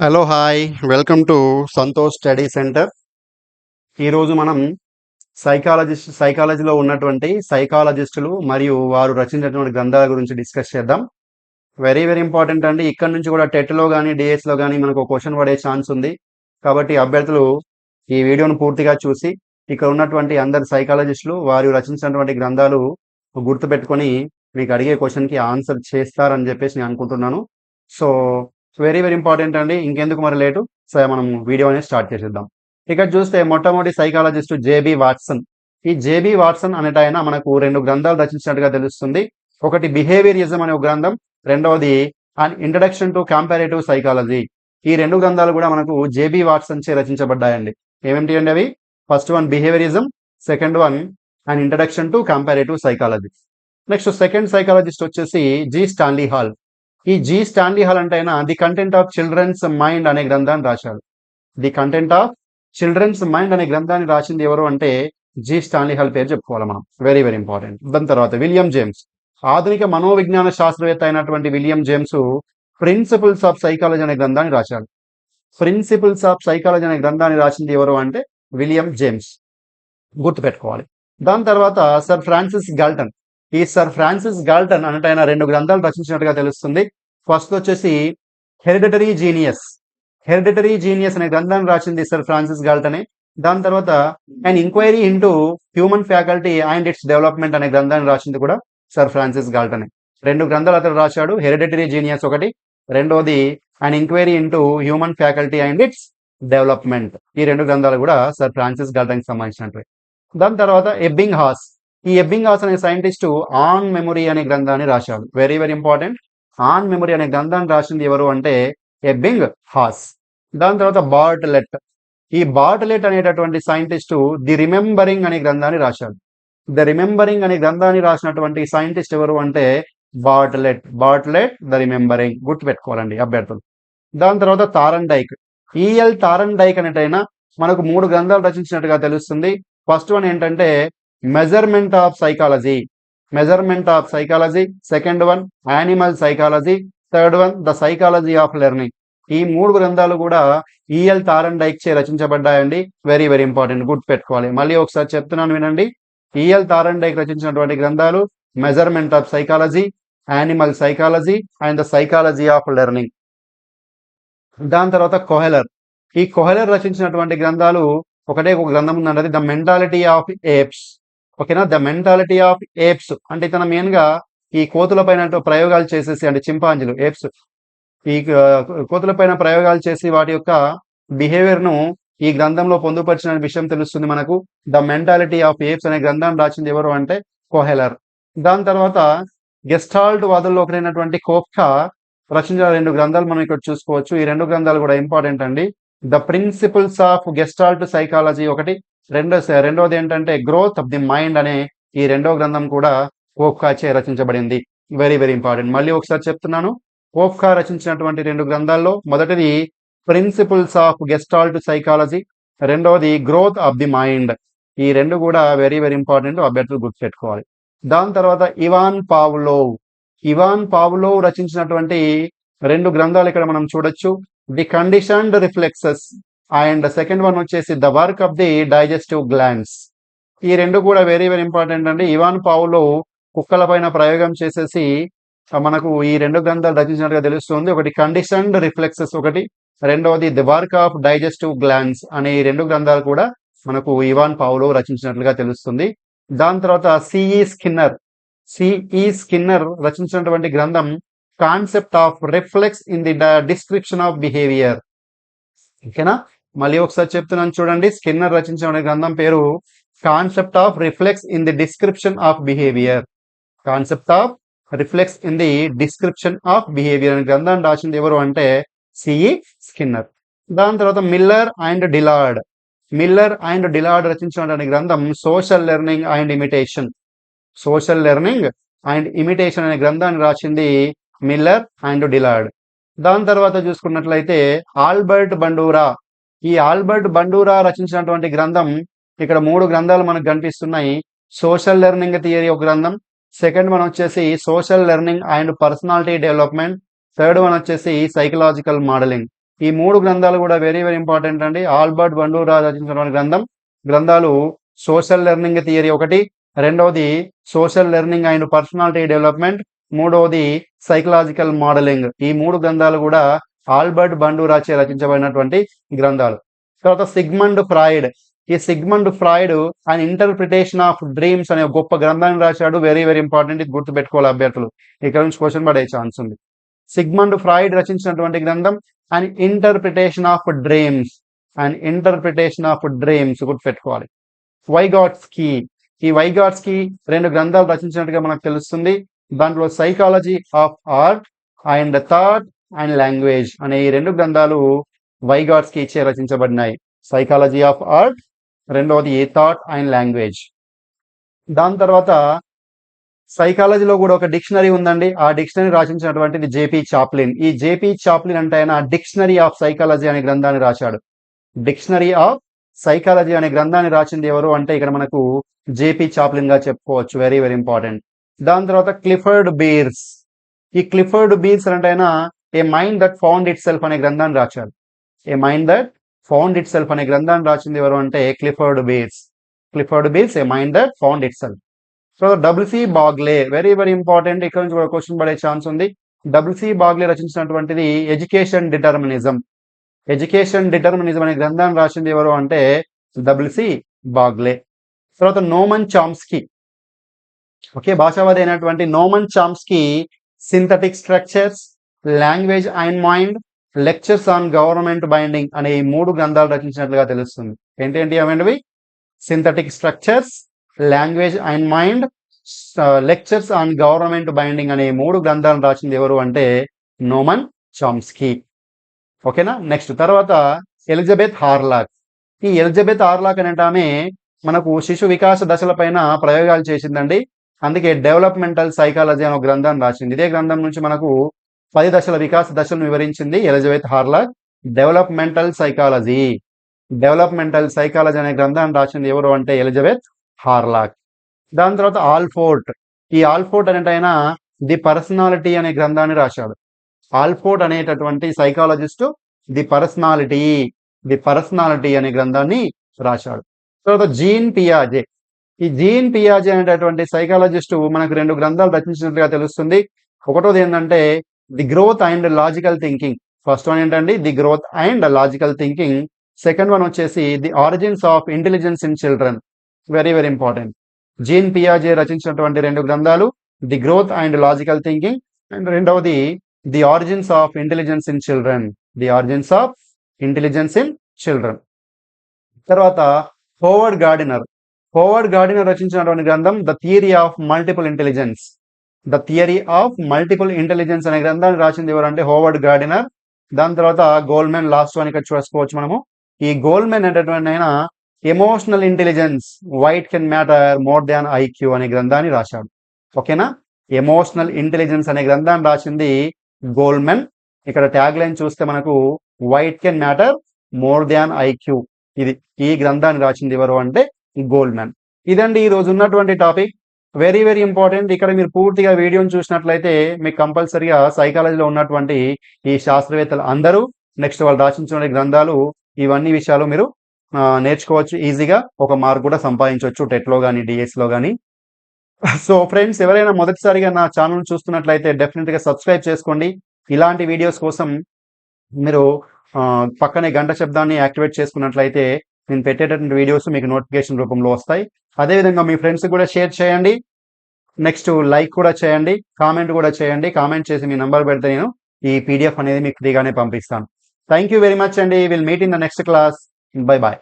Hello hi welcome to Santosh study centre ఈరోజు మనం psychologist సైకాలజీలో ఉన్నటువంటి సైకాలజిస్టులు మరియు వారు రచించినటువంటి గ్రంథాల గురించి డిస్కస్ చేద్దాం. వెరీ వెరీ ఇంపార్టెంట్ అండి. ఇక్కడ నుంచి కూడా టెట్లో కానీ డిఎస్లో కానీ మనకు క్వశ్చన్ పడే ఛాన్స్ ఉంది. కాబట్టి అభ్యర్థులు ఈ వీడియోను పూర్తిగా చూసి ఇక్కడ ఉన్నటువంటి అందరు సైకాలజిస్టులు వారు రచించినటువంటి గ్రంథాలు గుర్తుపెట్టుకొని మీకు అడిగే క్వశ్చన్కి ఆన్సర్ చేస్తారని చెప్పేసి నేను అనుకుంటున్నాను. సో వెరీ వెరీ ఇంపార్టెంట్ అండి. ఇంకెందుకు మరి లేటు? సరే మనం వీడియో అనేది స్టార్ట్ చేసేద్దాం. ఇక్కడ చూస్తే మొట్టమొదటి సైకాలజిస్ట్ జేబి వాట్సన్ ఈ జేబీ వాట్సన్ అనేట ఆయన మనకు రెండు గ్రంథాలు రచించినట్టుగా తెలుస్తుంది. ఒకటి బిహేవియరిజం అనే ఒక గ్రంథం రెండవది and introduction to comparative psychology ఈ రెండు గ్రంథాలు కూడా మనకు జేబీ వాట్సన్ చే రచించబడ్డాయండి. ఏమిటి అండి అవి? First one behaviourism second one and introduction to comparative psychology next second psychologist వచ్చేసి జి స్టాన్లీ హాల్ ఈ జి స్టాండీ హాల్ అంటే ఆయన the content of children's mind అనే గ్రంథాన్ని రాశాడు the content of children's mind అనే గ్రంథాన్ని రాసింది ఎవరు అంటే జి స్టాన్లీ హాల్ పేరు చెప్పుకోవాలి మనం. వెరీ వెరీ ఇంపార్టెంట్ దాని తర్వాత విలియం జేమ్స్. ఆధునిక మనోవిజ్ఞాన శాస్త్రవేత్త అయినటువంటి William James principles of psychology అనే గ్రంథాన్ని రాశాడు ప్రిన్సిపల్స్ ఆఫ్ సైకాలజీ అనే గ్రంథాన్ని రాసింది ఎవరు అంటే విలియం జేమ్స్. గుర్తుపెట్టుకోవాలి. దాని తర్వాత సర్ ఫ్రాన్సిస్ గాల్టన్ ఈ సర్ ఫ్రాన్సిస్ గాల్టన్ అన్నట్టు ఆయన రెండు గ్రంథాలు రచించినట్టుగా తెలుస్తుంది. ఫస్ట్ వచ్చేసి హెరిడిటరీ జీనియస్. హెరిడిటరీ జీనియస్ అనే గ్రంథాన్ని రాసింది సర్ ఫ్రాన్సిస్ గాల్టనే. దాని తర్వాత and inquiry into human faculty and its development అనే గ్రంథాన్ని రాసింది కూడా సర్ ఫ్రాన్సిస్ గాల్టనే. రెండు గ్రంథాలు అతను రాశాడు హెరిడిటరీ జీనియస్ ఒకటి. రెండోది and inquiry into human faculty and its development ఈ రెండు గ్రంథాలు కూడా సర్ ఫ్రాన్సిస్ గాల్టన్కి సంబంధించినవి దాని తర్వాత ఎబ్బింగ్ హాస్ ఈ ఎబ్బింగాస్ హాస్ అనే సైంటిస్టు ఆన్ మెమొరీ అనే గ్రంథాన్ని రాశాడు. Very very important on memory అనే గ్రంథాన్ని రాసింది ఎవరు అంటే ఎబ్బింగ్ హాస్. దాని తర్వాత బార్ట్లెట్. ఈ బార్ట్లెట్ అనేటటువంటి సైంటిస్టు ది రిమెంబరింగ్ అనే గ్రంథాన్ని రాశాడు. ద రిమెంబరింగ్ అనే గ్రంథాన్ని రాసినటువంటి సైంటిస్ట్ ఎవరు అంటే బార్ట్లెట్. Bartlett the remembering. గుర్తు పెట్టుకోవాలండి అభ్యర్థులు. దాని తర్వాత తారన్ డైక్ ఈఎల్ తారన్ డైక్ అనేటైనా మనకు మూడు గ్రంథాలు రచించినట్టుగా తెలుస్తుంది. ఫస్ట్ వన్ ఏంటంటే measurement of psychology measurement of psychology second one animal psychology third one the psychology of learning ఈ మూడు గ్రంథాలు కూడా ఈఎల్ తారన్ డైక్ చే రచించబడ్డాయండి. వెరీ వెరీ ఇంపార్టెంట్ గుర్తు పెట్టుకోవాలి మళ్ళీ ఒకసారి చెప్తున్నాను వినండి. ఈఎల్ తారన్ డైక్ రచించినటువంటి గ్రంథాలు measurement of psychology animal psychology and the psychology of learning దాని తర్వాత కొహెలర్ ఈ కొహెలర్ రచించినటువంటి గ్రంథాలు ఒకటే ఒక గ్రంథం ఉందండి ద మెంటాలిటీ ఆఫ్ ఏప్స్ ఓకేనా? ద మెంటాలిటీ ఆఫ్ ఏప్స్ అంటే తన మెయిన్గా ఈ కోతుల పైన ప్రయోగాలు చేసేసి అంటే చింపాంజీలు ఏప్స్ ఈ కోతుల పైన ప్రయోగాలు చేసి వాటి యొక్క బిహేవియర్ను ఈ గ్రంథంలో పొందుపరిచిన విషయం తెలుస్తుంది మనకు. ద మెంటాలిటీ ఆఫ్ ఏప్స్ అనే గ్రంథాన్ని రాసింది ఎవరు అంటే కోహెలర్. దాని తర్వాత గెస్టాల్ట్ వాదుల్లో ఒకరైనటువంటి కోఫ్కా రచించిన రెండు గ్రంథాలు మనం ఇక్కడ చూసుకోవచ్చు. ఈ రెండు గ్రంథాలు కూడా ఇంపార్టెంట్ అండి. The principles of gestalt psychology ఒకటి రెండో రెండోది ఏంటంటే గ్రోత్ ఆఫ్ ది మైండ్ అనే ఈ రెండో గ్రంథం కూడా కోఫ్కాచే రచించబడింది. వెరీ వెరీ ఇంపార్టెంట్ మళ్ళీ ఒకసారి చెప్తున్నాను. కోఫ్కా రచించినటువంటి రెండు గ్రంథాల్లో మొదటిది ప్రిన్సిపల్స్ ఆఫ్ గెస్టాల్ట్ సైకాలజీ రెండవది గ్రోత్ ఆఫ్ ది మైండ్ ఈ రెండు కూడా వెరీ వెరీ ఇంపార్టెంట్ అభ్యర్థులు గుర్తుపెట్టుకోవాలి. దాని తర్వాత ఇవాన్ పావులోవ్ ఇవాన్ పావులోవ్ రచించినటువంటి రెండు గ్రంథాలు ఇక్కడ మనం చూడొచ్చు. The conditioned reflexes and second one వచ్చేసి the work of the digestive glands. ఈ రెండు కూడా వెరీ వెరీ ఇంపార్టెంట్ అండి. ఇవాన్ పావులో కుక్కల పైన ప్రయోగం చేసేసి మనకు ఈ రెండు గ్రంథాలు రచించినట్టుగా తెలుస్తుంది. ఒకటి కండిషన్డ్ రిఫ్లెక్సెస్ ఒకటి రెండవది the work of digestive glands అనే ఈ రెండు గ్రంథాలు కూడా మనకు ఇవాన్ పావులో రచించినట్లుగా తెలుస్తుంది. దాని తర్వాత సిఈ స్కిన్నర్. సిఈ స్కిన్నర్ రచించినటువంటి గ్రంథం concept of reflex in the description of behaviour. ఓకేనా? మళ్ళీ ఒకసారి చెప్తున్నాను చూడండి. స్కిన్నర్ రచించిన గ్రంథం పేరు concept of reflex in the description of behaviour concept of reflex in the description of behaviour అనే గ్రంథాన్ని రాసింది ఎవరు అంటే సిఈ స్కిన్నర్ దాని తర్వాత Miller and Dollard Miller and Dollard రచించినటువంటి గ్రంథం social learning and imitation social learning and imitation అనే గ్రంథాన్ని రాసింది మిల్లర్ అండ్ డిలార్డ్ దాని తర్వాత చూసుకున్నట్లయితే ఆల్బర్ట్ బండూరా. ఈ ఆల్బర్ట్ బండూరా రచించినటువంటి గ్రంథం ఇక్కడ మూడు గ్రంథాలు మనకు కనిపిస్తున్నాయి. సోషల్ లెర్నింగ్ థియరీ ఒక గ్రంథం సెకండ్ వన్ వచ్చేసి social learning and personality development third one వచ్చేసి సైకలాజికల్ మోడలింగ్. ఈ మూడు గ్రంథాలు కూడా వెరీ వెరీ ఇంపార్టెంట్ అండి. ఆల్బర్ట్ బండూరా రచించినటువంటి గ్రంథం గ్రంథాలు సోషల్ లెర్నింగ్ థియరీ ఒకటి రెండవది social learning and personality development మూడవది సైకలాజికల్ మోడలింగ్ ఈ మూడు గ్రంథాలు కూడా ఆల్బర్ట్ బండూరాచే రచించబడినటువంటి గ్రంథాలు. తర్వాత సిగ్మండ్ ఫ్రాయిడ్. ఈ Sigmund Freud and interpretation of dreams అనే గొప్ప గ్రంథాన్ని రాశాడు. వెరీ వెరీ ఇంపార్టెంట్ ఇది గుర్తు పెట్టుకోవాలి అభ్యర్థులు ఇక్కడ నుంచి క్వశ్చన్ పడే ఛాన్స్ ఉంది. సిగ్మండ్ ఫ్రాయిడ్ రచించినటువంటి గ్రంథం and interpretation of dreams and interpretation of dreams గుర్తు పెట్టుకోవాలి వైగాట్స్ ఈ వైగాట్స్కి రెండు గ్రంథాలు రచించినట్టుగా మనకు తెలుస్తుంది. దాంట్లో psychology of art and thought and language అనే ఈ రెండు గ్రంథాలు వైగాడ్స్కి ఇచ్చే రచించబడినాయి. సైకాలజీ ఆఫ్ ఆర్ట్ రెండవది థాట్ అండ్ లాంగ్వేజ్ దాని తర్వాత సైకాలజీలో కూడా ఒక డిక్షనరీ ఉందండి. ఆ డిక్షనరీ రచించినటువంటిది జేపీ చాప్లిన్ ఈ జేపీ చాప్లిన్ అంటే ఆయన డిక్షనరీ ఆఫ్ సైకాలజీ అనే గ్రంథాన్ని రాశాడు. డిక్షనరీ ఆఫ్ సైకాలజీ అనే గ్రంథాన్ని రాసింది ఎవరు అంటే ఇక్కడ మనకు జేపీ చాప్లిన్గా చెప్పుకోవచ్చు. వెరీ వెరీ ఇంపార్టెంట్ దాని తర్వాత క్లిఫర్డ్ బీర్స్. ఈ క్లిఫర్డ్ బీర్స్ అంటే ఆయన a mind that found itself అనే గ్రంథాన్ని రాశాడు a mind that found itself అనే గ్రంథాన్ని రాసింది ఎవరు అంటే Clifford Beers. Clifford Beers a mind that found itself so W C Bagley very very important. ఇక్కడ నుంచి కూడా క్వశ్చన్ పడే ఛాన్స్ ఉంది. డబ్ల్యూసి బాగ్లే రచించినటువంటిది ఎడ్యుకేషన్ డిటర్మినిజం. ఎడ్యుకేషన్ డిటర్మినిజం అనే గ్రంథాన్ని రాసింది ఎవరు అంటే డబ్ల్యూసి బాగ్లే. తర్వాత నోమన్ చామ్స్కి. ఓకే భాషావాది అయినటువంటి Noam Chomsky synthetic structures language and mind lectures on government binding అనే ఈ మూడు గ్రంథాలు రచించినట్లుగా తెలుస్తుంది. ఏంటేంటి అవేంటివి synthetic structures language and mind lectures on government binding అనే మూడు గ్రంథాలను రాసింది ఎవరు అంటే నోమన్ చామ్స్కీ. ఓకేనా? నెక్స్ట్ తర్వాత ఎలిజబెత్ హార్లాక్. ఈ ఎలిజబెత్ హార్లాక్ అనేట ఆమె మనకు శిశు వికాస దశలపైన ప్రయోగాలు చేసిందండి. అందుకే డెవలప్మెంటల్ సైకాలజీ అనే ఒక గ్రంథాన్ని రాసింది. ఇదే గ్రంథం నుంచి మనకు పది దశల వికాస దశలను వివరించింది Elizabeth Hurlock developmental psychology. Developmental psychology అనే గ్రంథాన్ని రాసింది ఎవరు అంటే ఎలిజబెత్ హార్లాక్ దాని తర్వాత ఆల్ఫోర్ట్. ఈ ఆల్ఫోర్ట్ అనేటైన ది పర్సనాలిటీ అనే గ్రంథాన్ని రాశాడు. ఆల్ఫోర్ట్ అనేటటువంటి psychologist the personality. The personality అనే గ్రంథాన్ని రాశాడు. తర్వాత జీన్ పియాజే. ఈ జీన్ పియాజే అనేటటువంటి సైకాలజిస్ట్ మనకు రెండు గ్రంథాలు రచించినట్లుగా తెలుస్తుంది. ఒకటోది ఏంటంటే the growth and logical thinking. First one ఏంటండి? The growth and logical thinking. Second one వచ్చేసి the origins of intelligence in children. Very very important. Jean పియాజే రచించినటువంటి రెండు గ్రంథాలు the growth and logical thinking. And రెండవది the origins of intelligence in children. The origins of intelligence in children. తర్వాత Howard Gardner. Howard Gardner రచించినటువంటి గ్రంథం the theory of multiple intelligence the theory of multiple intelligence అనే గ్రంథాన్ని రాసింది ఎవరంటే Howard gardener దాని తర్వాత గోల్మెన్ లాస్ట్ వన్ ఇక్కడ చూసుకోవచ్చు మనము. ఈ గోల్మెన్ అనేటటువంటి ఆయన emotional intelligence why it can matter more than IQ అనే గ్రంథాన్ని రాశాడు. ఓకేనా? ఎమోషనల్ ఇంటెలిజెన్స్ అనే గ్రంథాన్ని రాసింది గోల్మెన్ ఇక్కడ ట్యాగ్ లైన్ చూస్తే మనకు why it can matter more than IQ ఇది ఈ గ్రంథాన్ని రాసింది ఎవరు అంటే గోల్డ్మెన్ ఇదండి ఈ రోజు ఉన్నటువంటి టాపిక్ వెరీ వెరీ ఇంపార్టెంట్ ఇక్కడ మీరు పూర్తిగా వీడియోని చూసినట్లయితే మీకు కంపల్సరిగా సైకాలజీలో ఉన్నటువంటి ఈ శాస్త్రవేత్తలు అందరూ నెక్స్ట్ వాళ్ళు రాసించిన గ్రంథాలు ఇవన్నీ విషయాలు మీరు నేర్చుకోవచ్చు ఈజీగా. ఒక మార్క్ కూడా సంపాదించవచ్చు టెట్లో కానీ డిఎస్లో కానీ సో ఫ్రెండ్స్ ఎవరైనా మొదటిసారిగా నా ఛానల్ చూస్తున్నట్లయితే డెఫినెట్గా సబ్స్క్రైబ్ చేసుకోండి. ఇలాంటి వీడియోస్ కోసం మీరు పక్కనే గంట శబ్దాన్ని యాక్టివేట్ చేసుకున్నట్లయితే నేను పెట్టేటటువంటి వీడియోస్ మీకు నోటిఫికేషన్ రూపంలో వస్తాయి. అదేవిధంగా మీ ఫ్రెండ్స్ కూడా షేర్ చేయండి. నెక్స్ట్ లైక్ కూడా చేయండి. కామెంట్ కూడా చేయండి. కామెంట్ చేసి మీ నంబర్ పెడితే నేను ఈ పీడిఎఫ్ అనేది మీకు ఫ్రీగానే పంపిస్తాను. థ్యాంక్ యూ వెరీ మచ్ అండి. Will meet in the next class bye bye